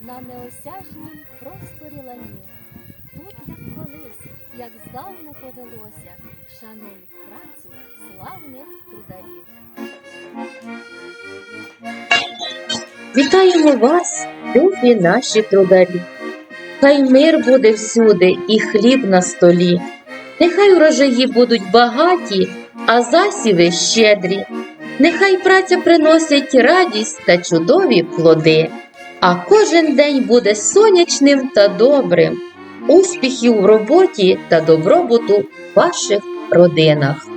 на неосяжнім просторі лані. Тут, як колись, як здавна повелося, шанують працю славних трударів. Вітаємо вас, любі наші трударі. Хай мир буде всюди і хліб на столі. Нехай урожаї будуть багаті, а засіви щедрі. Нехай праця приносить радість та чудові плоди а кожен день буде сонячним та добрим. Успіхів в роботі та добробуту в ваших родинах.